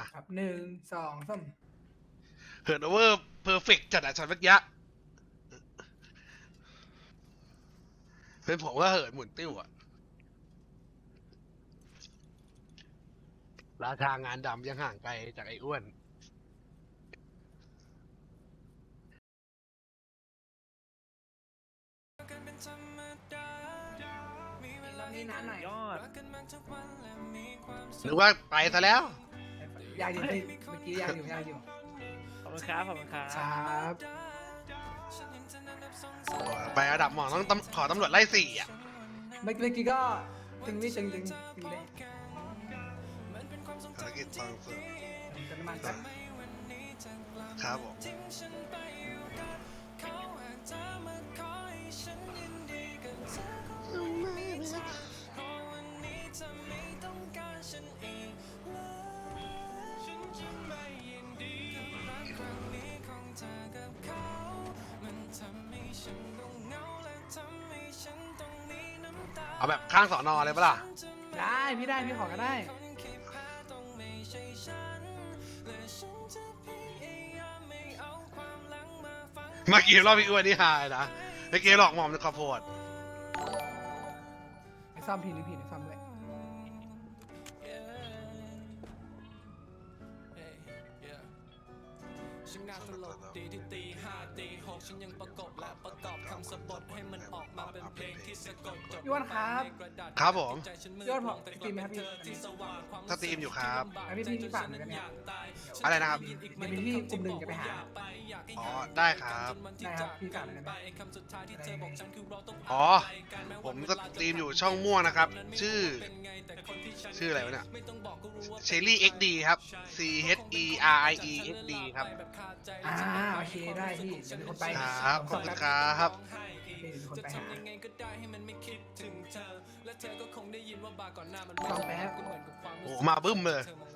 มาครับหนึ่งสองสามเหินโอเวอร์เพอร์เฟกจัดอะช็อตเมื่อกี้เป็นผมก็เหินหมุนติ้วอะราคางานดำยังห่างไกลจากไอ้อ้วนรอบนี้นานหน่อย ยอด หรือว่าไปซะแล้ว ยากอยู่พี่เมื่อกี้ยากอยู่ยากอยู่ขอบคุณครับขอบคุณครับครับไประดับหมอต้องตำขอตำรวจไล่สี่อะเมื่อเมื่อกี้ก็ตึงนี่ตึงตึงตึงเลยภารกิจทองสุดเติมน้ำมันแป๊บครับผม เอาแบบข้างสอนอเลยปะล่ะ ได้พี่ได้พี่ขอก็ได้เมื่อกี้รอบพี่อ้วนนี่หายนะเมื่อกี้หลอกหมอมในข้าวโพดไปซ่อมพี่หรือพี่ไปซ่อมด้วย ฉันงานตลกดีที่ตีห้าตีหกฉันยังประกบและประกอบคำสะบทให้มันออกมาเป็นเพลงที่สะกดจบพี่อ้วนครับครับผมใจฉันมืดพี่อ้วนมผอมงแต่ตีมไหมครับพี่ที่สว่างความสตรีมอยู่ครับอะพี่พี่พี่ฝากหน่อยได้ไหมครับอะไรนะครับเดี๋ยวมีพี่กลุ่มหนึ่งจะไปหา อ๋อได้ครับได้ครับพี่ฝากหน่อยได้ไหมคำสุดท้ายที่เธอบอกฉันคือเราต้องอ๋อผมสตรีมอยู่ช่องม่วงนะครับ ชื่อ ชื่ออะไรวะเนี่ยเชลลี่ XD ครับ C H E R I E X D ครับอ่าโอเคได้พี่เดี๋ยวมีคนไปครับขอบคุณครับเดี๋ยวมีคนไปหายังไงก็ได้ให้มันไม่คิดถึงเธอและเธอก็คงได้ยินว่าบาร์ก่อนหน้ามันฟังแป๊บก็เหมือนกับความโอ้มาบึ้มเลยเธอมอง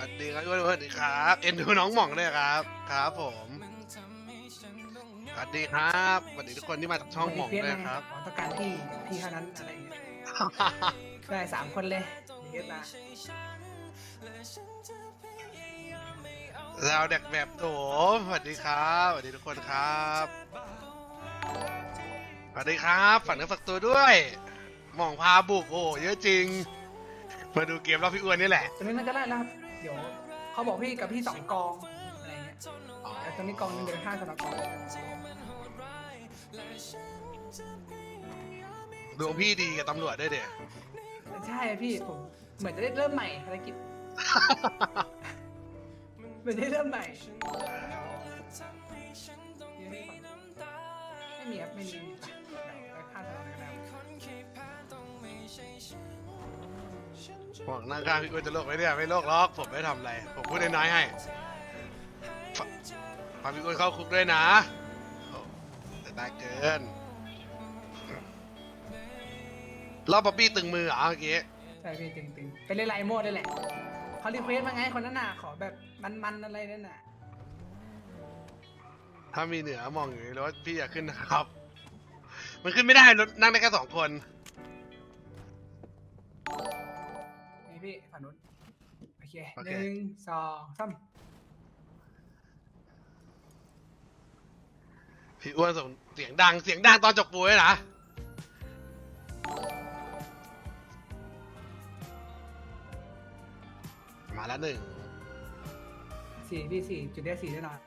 ว่ามันไม่สำคัญสวัสดีครับอ้วนสวัสดีครับ เอ็นดูน้องหม่องด้วยครับ ครับผมสวัสดีครับสวัสดีทุกคนที่มาจากช่องหม่องด้วยครับอ๋อต้องการพี่พี่เท่านั้นอะไรอย่างเงี้ยได้สามคนเลยเยอะนะเราเด็กแบบโถสวัสดีครับสวัสดีทุกคนครับสวัสดีครับฝันเนื้อฝักตัวด้วยหม่องพาบุกโอ้เยอะจริง มาดูเกมรอบพี่อ้วนนี่แหละตรงนี้น่าจะได้แล้วครับ เดี๋ยวเขาบอกพี่กับพี่สองกองอะไรเงี้ยแต่ตรงนี้กองหนึงเดี๋ยวห้าสำหรับกองดวงพี่ดีกับตำรวจด้วยเด็ใช่พี่ผมเหมือนจะได้เริ่มใหม่ภารกิจ เหมือนได้เริ่มใหม่ไม่มีครับไม่มี หวังนั่งข้างพี่อ้วนจะโลกไหมเนี่ยไม่โลกหรอกผมไม่ทำอะไร ผมพูดน้อยๆให้ฝฝากพี่อ้วนเข้าคุกด้วยนะโอ้แต่ได้เกินรอบป๊อปปี้ตึงมือเหรอเมื่อกี้ใช่พี่ตึงๆไปเล่นไลน์โมดได้แหละเขารีเควสมาไงคนนั้นน่ะขอแบบมันๆอะไรนั่นน่ะถ้ามีเหนือมองอยู่ในรถพี่อย่าขึ้นนะครับ มันขึ้นไม่ได้รถนั่งได้แค่สองคนนี่ พี่ฝั่งนู้นโอเคโอหเค นึ่งสองสามพี่อ้วนส่งเสียงดังเสียงดังตอนจบปูเลยนะมาแล้วหนึ่งสี่พี่สี่จุดได้สี่แน่นอน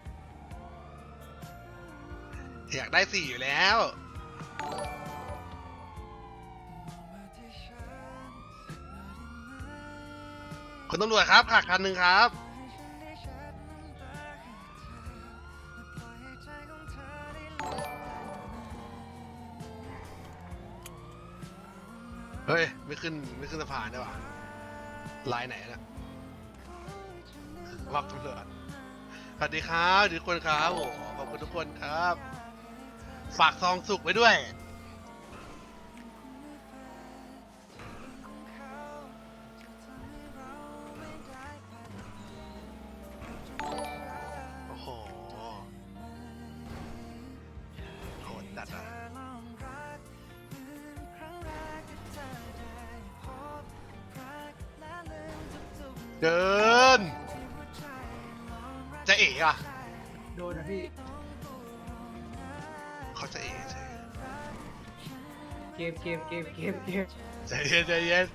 อยากได้สี่อยู่แล้ว คุณตำรวจครับขาดคันหนึ่งครับ เฮ้ย ไม่ขึ้น ไม่ขึ้นสะพานได้ว่ะลายไหนนะวับตำรวจสวัสดีครับทุกคนครับโอ้ขอบคุณทุกคนครับ ฝากซองสุกไว้ด้วย มเกมเกมเกมเกมใจเย็นใจเย็น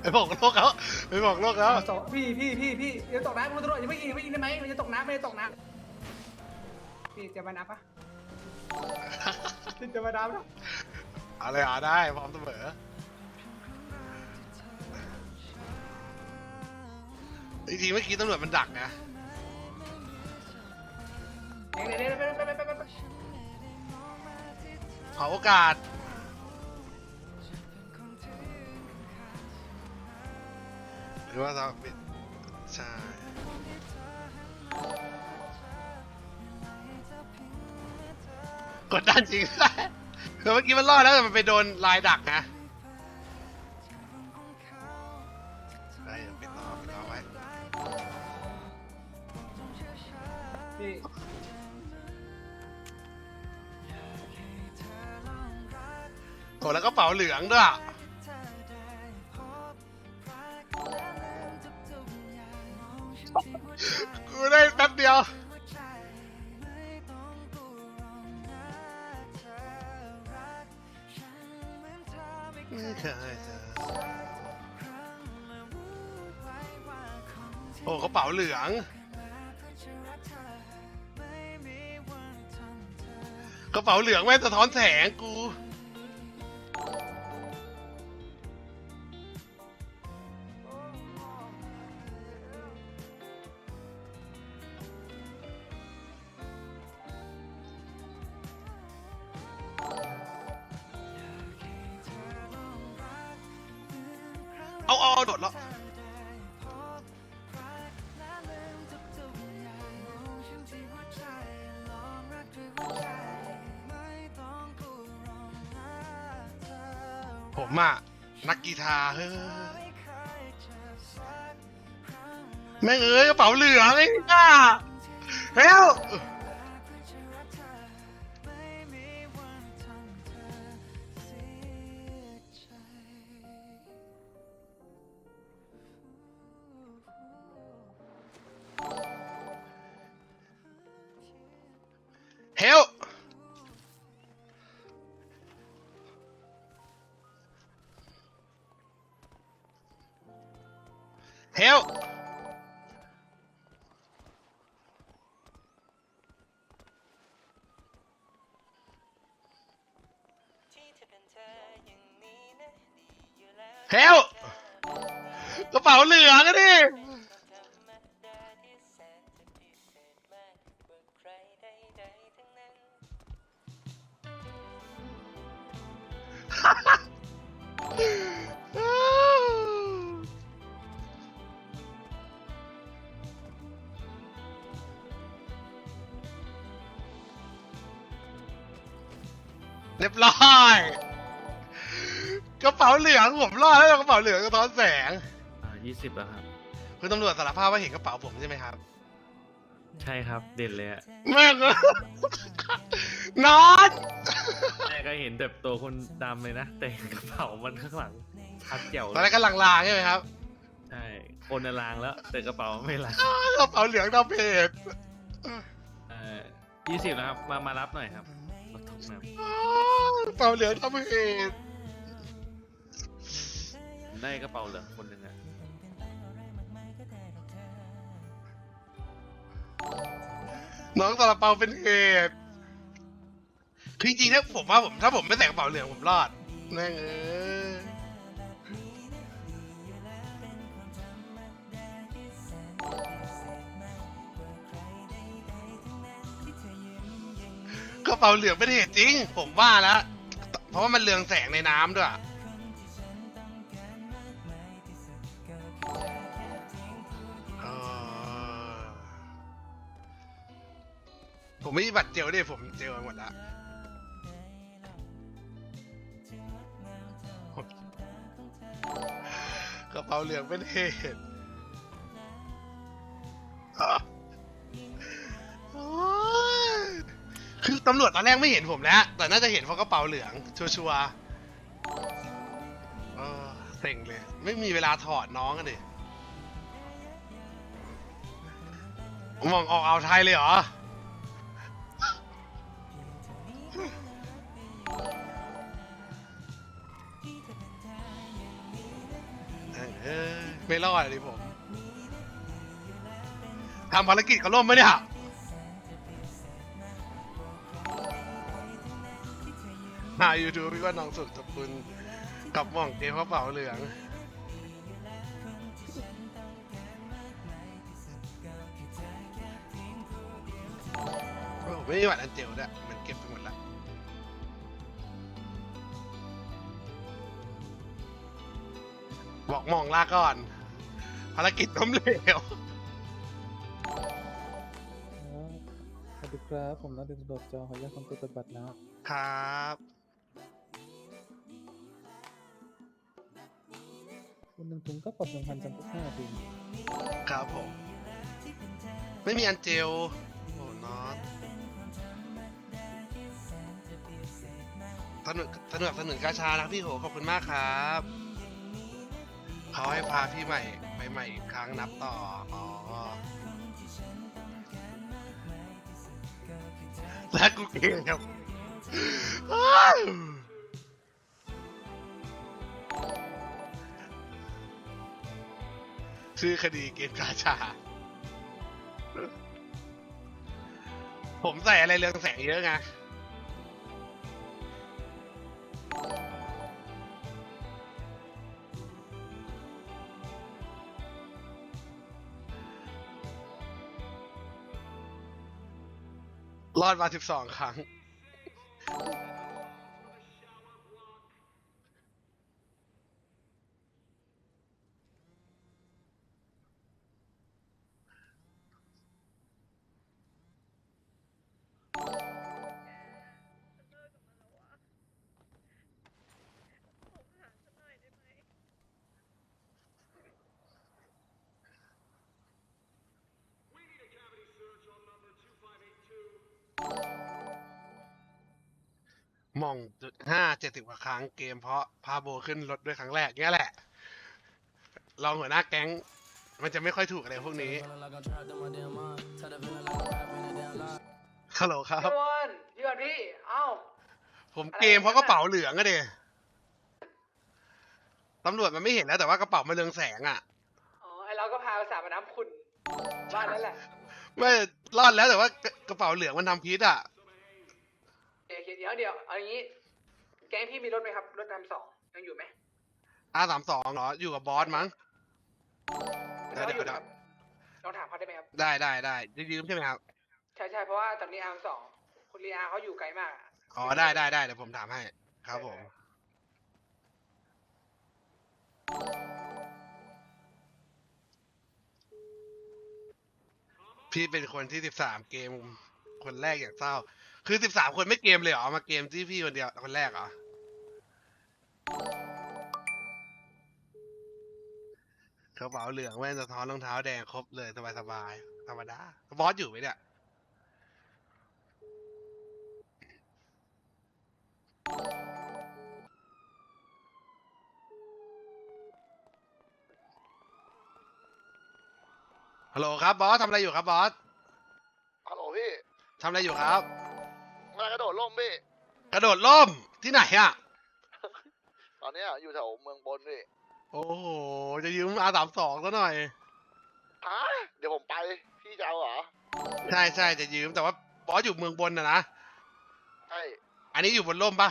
ไปบอกโลกเขาไปบอกโลกเขาเอาสองพี่พี่พี่พี่เดี๋ยวตกน้ำคุณตำรวจอย่าไม่ยิงอย่าไม่ยิงได้ไหมมันจะตกน้ำไม่ได้ตกน้ำพี่จะมานับปะพี่จะมานับปะเอาเลยเอาได้พร้อมเสมอจริงๆเมื่อกี้ตำรวจมันดักนะ ขอโอกาส หรือว่าเราปิดใช่กดดันจริงคือเมื่อกี้มันรอดแล้วแต่มันไปโดนลายดักนะ องด้วยกูได้แป๊บเดียวโอ้กระเป๋าเหลือง กระเป๋าเหลืองแม่สะท้อนแสงกู แม่งเอ้ยกระเป๋าเหลืองไอ้ห่าเฮ้ย เป๋าเหลืองอะดิเรียบร้อย กระเป๋าเหลืองผมรอดแล้วกระเป๋าเหลืองสะท้อนแสง ยี่สิบแล้วครับ คุณตำรวจสารภาพว่าเห็นกระเป๋าผมใช่ไหมครับ ใช่ครับ เด่นเลยอะแม่งเอ้ยนอนแม่ก็เห็นแต่ตัวคนดำเลยนะ แต่เห็นกระเป๋ามันข้างหลังชัดเจ๋วตอนเลแรยกก็ลางๆใช่ไหมครับใช่คนน่ะลางแล้ว แต่กระเป๋าไม่ลางกระเป๋าเหลืองดำเพจเอ่อยี่สิบแล้วครับ มามารับหน่อยครับรถทุกน้กระเป๋าเหลืองดำเพจำได้กระเป๋าเหลืองคนหนึ่งอะ น้องซาลาเปาเป็นเหตุคือจริงๆถ้าผมว่าผมถ้าผมไม่ใส่กระเป๋าเหลืองผมรอดแม่งเอ้ยกระเป๋าเหลืองเป็นเหตุจริง ผมว่าแล้ว เพราะว่ามันเรืองแสงในน้ำด้วย ผมไม่มีบัตรเจลด้วยผมเจลไปหมดละกระเป๋าเหลืองเป็นเหตุคือตำรวจตอนแรกไม่เห็นผมแล้ว แต่น่าจะเห็นเพราะกระเป๋าเหลือง ชัวร์เออเซ็งเลย ไม่มีเวลาถอดน้องกันดิมองออกเอาไทยเลยเหรอ ไม่รอดเลยผมทำภารกิจกับล่มไหมเนี่ยหา YouTube พี่ว่าน้องสุดขอบคุณกับหม่องเกมกระเป๋าเหลืองโอ้โหไม่มีบัตรอันเจลด้วยมันเก็บไปหมดละบอกหมองลาก่อน ภารกิจล้มเหลวสวัสดีครับ ผมนัดเดนสโดดจอขออนุญาตคนตัวปฏิบัตินะครับครับ คุณหนึ่งถุงก็ปรับหนึ่งพันจำคุกห้านาทีครับผม ไม่มีอันเจลโอ้นอตสนุกสนุกสนุนกาชานะพี่โหขอบคุณมากครับ เขาให้พาพี่ใหม่ไป ใหม่อีกครั้งนับต่อ อ๋อ และกูเกมครับชื่อคดีเกมกาชา ผมใส่อะไรเรืองแสงเยอะไง รอดมาสิบสองครั้ง ห้าเจ็ดสิบกว่าครั้งเกมเพราะพาโบขึ้นรถด้วยครั้งแรกเนี้ยแหละ ลองหัวหน้าแก๊ง มันจะไม่ค่อยถูกอะไรพวกนี้ฮัลโหลครับ พี่วันพี่วันพี่ เอ้า ผมเกมเพราะกระเป๋าเหลืองอะเดตำรวจมันไม่เห็นแล้วแต่ว่ากระเป๋ามันเรืองแสงอะอ๋อ ไอเราก็พาไปสาบน้ำคุณบ้านนั่นแหละ ไม่รอดแล้วแต่ว่ากระกระเป๋าเหลืองมันทำพิษอะเดี๋ยวเดี๋ยวเดี๋ยวเอาอย่างนี้แก๊งพี่มีรถไหมครับ รถนำสองยังอยู่ไหมอาสามสองเหรอ อยู่กับบอสมั้งถ้าอยู่นะครับลองถามเขาได้ไหมครับ ได้ได้ได้จะยืมใช่ไหมครับ ใช่ใช่เพราะว่าตอนนี้อาร์มสองคุณลีอาร์เขาอยู่ไกลมากอะอ๋อได้ได้ได้เดี๋ยวผมถามให้ ครับผม พี่เป็นคนที่สิบสามเกม คนแรกอย่างเศร้า คือสิบสามคนไม่เกมเลยเหรอ มาเกมที่พี่คนเดียวคนแรกเหรอ กระเป๋าเหลืองแว่นสะท้อนรองเท้าแดงครบเลยสบายสบายๆธรรมดาบอสอยู่ไหมเนี่ย ฮัลโหลครับบอสทำอะไรอยู่ครับบอสฮัลโหลพี่ทำอะไรอยู่ครับ มากระโดดร่มพี่ กระโดดร่มที่ไหนอะ ตอนเนี้ยอยู่แถวเมืองบนพี่โอ้โห จะยืมอาสามสองซะหน่อย ฮะเดี๋ยวผมไป พี่จะเอาเหรอ ใช่ใช่จะยืมแต่ว่าบอสอยู่เมืองบนนะนะ ใช่ อันนี้อยู่บนร่มปะ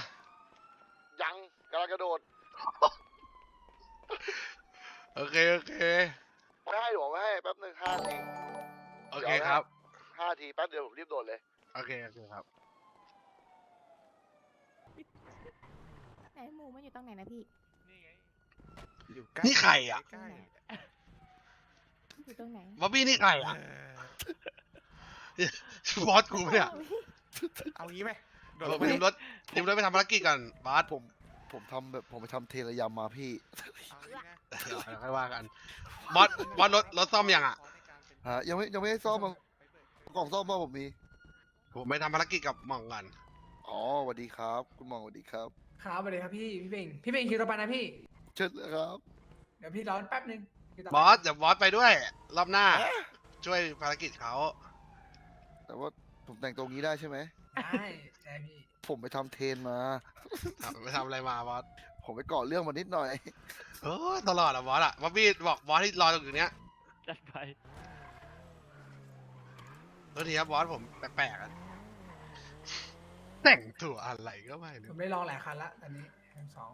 ยังกำลังกระโดด โอเคโอเค ไม่ให้หรอไม่ให้แป๊บหนึ่งห้าทีโอเคครับห้าทีแป๊บเดียวผมรีบโดดเลย โอเคโอเคครับ ไหนหมูมันอยู่ตรงไหนนะพี่นี่ใครอะตรงไหนอยู่ตรงไหนบ๊อบบี้นี่ใครอะบอสกูปะเนี่ยเอางี้ไหมเออไปยืมรถยืมรถไปทำภารกิจก่อนบอสผมผมทำแบบผมไปทำเทระยำมาพี่เอางี้นะเดี๋ยวค่อยว่ากันบอสบอสรถรถซ่อมยังอะ ฮะยังไม่ยังไม่ได้ซ่อมมากล่องซ่อมมาผมมีผมไปทำภารกิจกับหม่องก่อนอ๋อสวัสดีครับ คุณหมองสวัสดีครับ ครับไปเลยครับพี่พี่เบ่งพี่เบ่งคิวต่อไปนะพี่เชิญเลยครับ เดี๋ยวพี่ร้อนแป๊บนึงคิวต่ไปบอสเดี๋ยวบอสไปด้วย รอบหน้า ช่วยภารกิจเขาแต่ว่าผมแต่งตัวงี้ได้ใช่ไหม ได้ได้พี่ผมไปทำเทรนมา ทำไปทำอะไรมาบอสผมไปก่อเรื่องมานิดหน่อย โอ้ตลอดอะบอสอะบอบบี้บอกบอสที่รอตรงอยู่เนี้ยจัดไป แล้วทีครับบอสผมแปลกๆอะ แต่งตัวอะไรก็ไม่ผรู้มได้ลองหลายคันละตอนนี้ทั้งสอง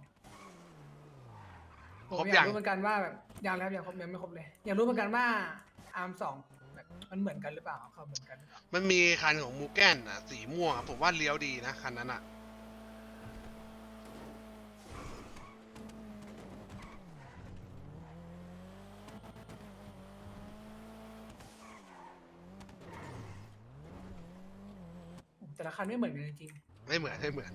ผมครบอยัยากงรู้เหมือนกันว่าแบบยังแล้วยังครบยังไม่ครบเลย อยากรู้เหมือนกันว่าอาร์มสองแบบมันเหมือนกันหรือเปล่าเขาเหมือนกันหรือเปล่ามันมีคันของมูแกนอะสีม่วงอะผมว่าเลี้ยวดีนะคันนั้นอะ แต่ละคันไม่เหมือนกันจริงไม่เหมือนไม่เหมือน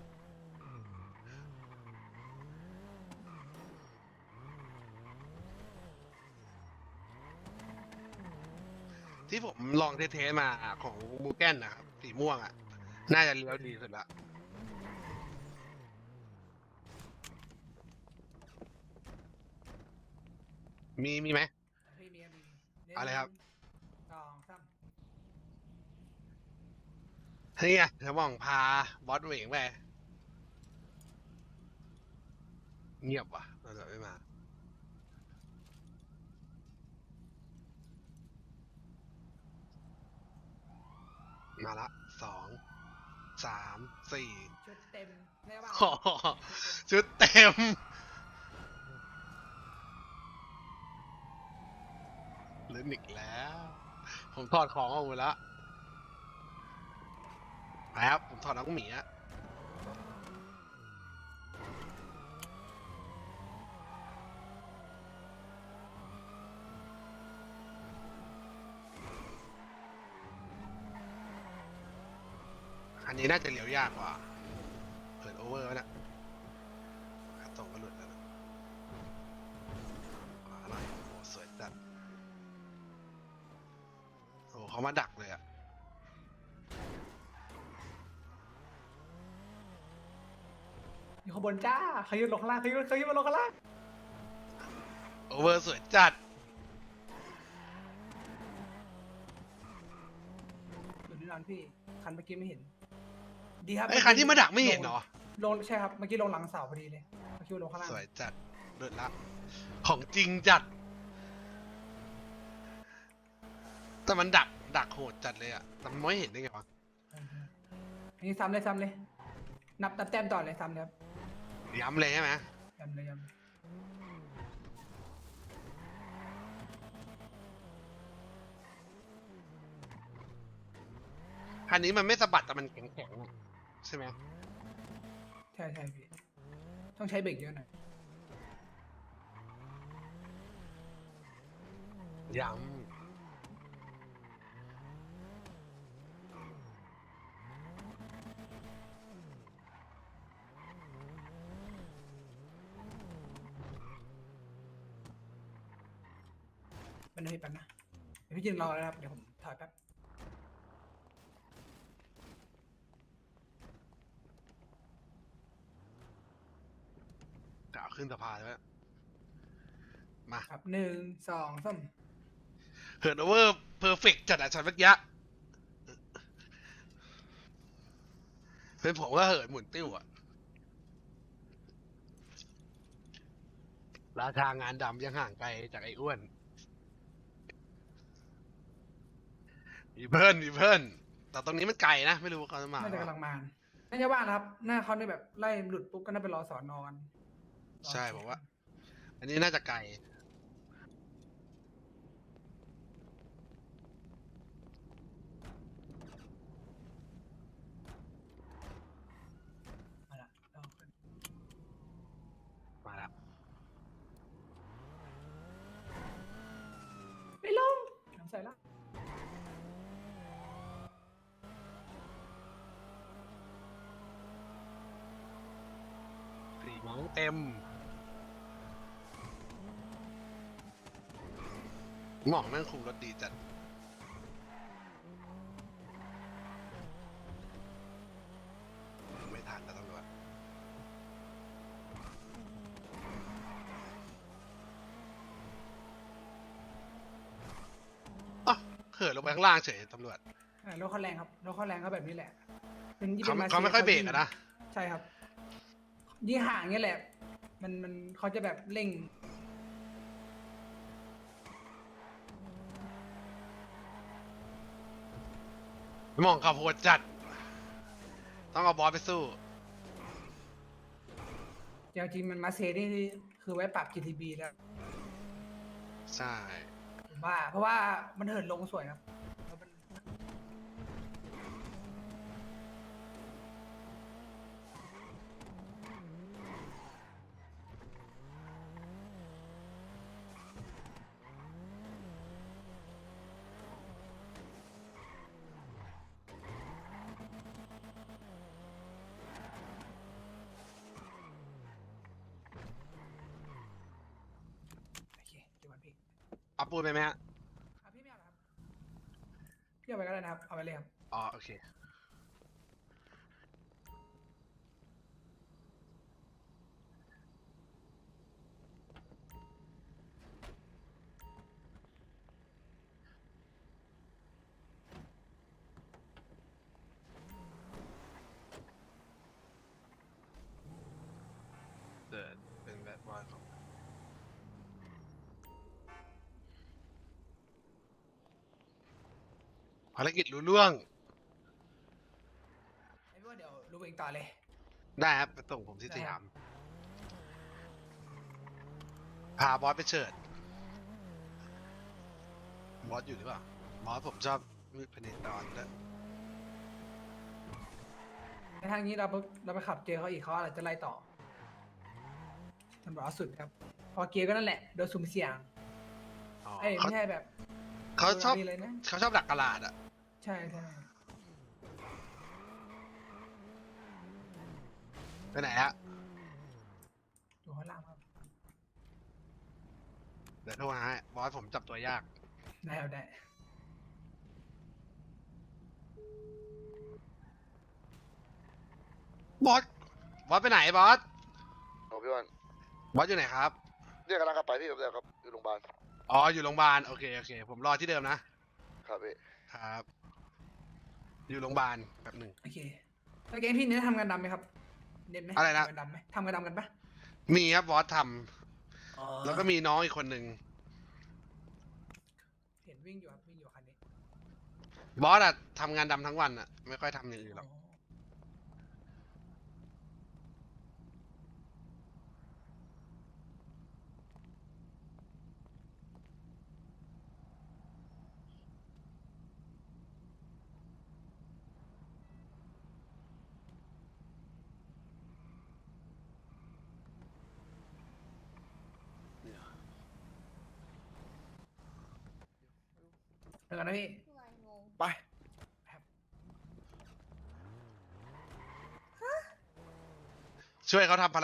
ที่ผมลองเทสๆมาอะของมูแกนนะครับ สีม่วงอะน่าจะเลี้ยวดีสุดละ มีมีไหมๆพี่มีมี อะไรครับ สองสาม เฮ้ยเธอมองพาบอสเหวงไป เงียบว่ะเราจะไม่มา มาละสอง สาม สี่ชุดเต็มแน่ว่าโอ้โหชุดเต็มลืมอีกแล้ว ผมถอดของออกหมดแล้ว ไปครับ ผมถอดน้องหมีอะอันนี้น่าจะเลี้ยวยากกว่า เปิดโอเวอร์ไว้นะตรงก็หลุดแล้วนะขวาหน่อยโอ้สวยจัดโอ้เขามาดักเลยอะ อยู่ข้างบนจ้าเขายืนลงข้างล่างเขายืนเขายืนมาลงข้างล่างโอเวอร์สวยจัดอยู่ที่นั่นพี่ คันเมื่อกี้ไม่เห็น ดีครับไอ้คันที่มาดักไม่เห็นเหรอ ลงใช่ครับ เมื่อกี้ลงหลังเสาพอดีเลยเมื่อกี้ลงข้างล่างสวยจัดเลิศละ ของจริงจัด แต่มันดักดักโหดจัดเลยอะแต่มันไม่เห็นได้ไงวะ อันนี้ซ้ำเลยซ้ำเลย นับนับแต้มต่อเลยซ้ำเลยครับ ย้ำเลยใช่ไหมย้ำเลยย้ำเลยคันนี้มันไม่สะบัดแต่มันแข็งๆอะใช่ไหมใช่ใช่พี่ต้องใช้เบรกเยอะหน่อยย้ำ มั นไม่แป๊บนะเดี๋ยวพี่ยืนรอแล้วนะครับเดี๋ยวผมถอยแป๊บกล่าวขึ้นสะพานแล้วมาครับหนึ่งสองสามเหินโอเวอร์เพอร์เฟกจัดอะชันเมื่อกี้เป็นผมก็เหินหมุนติ้วอะราชางานดำยังห่างไกลจากไอ้อ้วน มีเพิ่นมีเพิ่นแต่ตรงนี้มันไกลนะ ไม่รู้ว่าเขาจะมาน่าจะปะกำลังมาน่าจะว่างนะครับ หน้าเขาเนี่ยแบบไล่หลุดปุ๊บก็น่าไปรอสอนนอน ใช่ผมว่า อันนี้น่าจะไกล หมองแม่งคุมรถดีจัด ไม่ทันแล้วตำรวจอะเหินลงไปข้างล่างเฉยตำรวจรถเขาแรงครับรถเขาแรงเขาแบบนี้แหละเป็นยี่เขาไม่เขาไม่ค่อยเบรกนะ ใช่ครับ ยี่ห่างเงี้ยแหละ มันมันเขาจะแบบเร่ง มองขับโหดจัด ต้องเอาบอสไปสู้ จริงๆมันมาเซนี่คือไว้ปรับ GTB แล้วใช่ ผมว่า เพราะว่ามันเหินลงสวยครับแล้วมัน โอเคเดี๋ยวก่อนพี่ เอา ปูนไปไหมฮะอะพี่ไม่เอาเหรอครับพี่เอาไปก็ได้นะครับ เอาไปเลยครับ อ๋อ โอเค ภารกิจรู้ล่วงไอ้พวกเดี๋ยวรู้เองต่อเลย ได้ครับไปส่งผมที่สยาม พาบอสไปเฉิด บอสอยู่หรือเปล่า บอสผมชอบมืดพเนจรด้วยในทางนี้เราไปเราไปขับเจอเขาอีกเขาอาจจะไล่ต่อมันบอกว่าสุดครับ พอเกียร์ก็นั่นแหละ โดนสุ่มเสี่ยงอ๋อเอ้ยเขาไม่ใช่แบบเขาชอบ โดนอะไรเลยนะ เขาชอบดักกระลาดอะ ใช่ใช่ไปไหนฮะอยู่ข้างล่างครับเดี๋ยวโทรหาให้บอสผมจับตัวยาก ได้เอาได้บอส บอสไปไหนบอสเอาพี่วันบอสอยู่ไหนครับเรียกกำลังกลับไปพี่ผมเรียกครับอยู่โรงพยาบาลอ๋อ อยู่โรงพยาบาล โอเค โอเค ผมรอที่เดิมนะ ครับพี่ ครับ อยู่โรงพยาบาลแป๊บหนึ่ง โอเคแล้วแกงพี่เน้นทำงานดำไหมครับ เน้นไหมอะไรนะ ทำงานดำไหมทำงานดำกันปะมีครับบอสทำแล้วก็มีน้องอีกคนหนึ่งเห็นวิ่งอยู่ครับวิ่งอยู่คันนี้บอสอะทำงานดำทั้งวันอะไม่ค่อยทำอย่างอื่นหรอกอ๋อ ก่อนนะพี่ไป ช่วยเขาทำภาร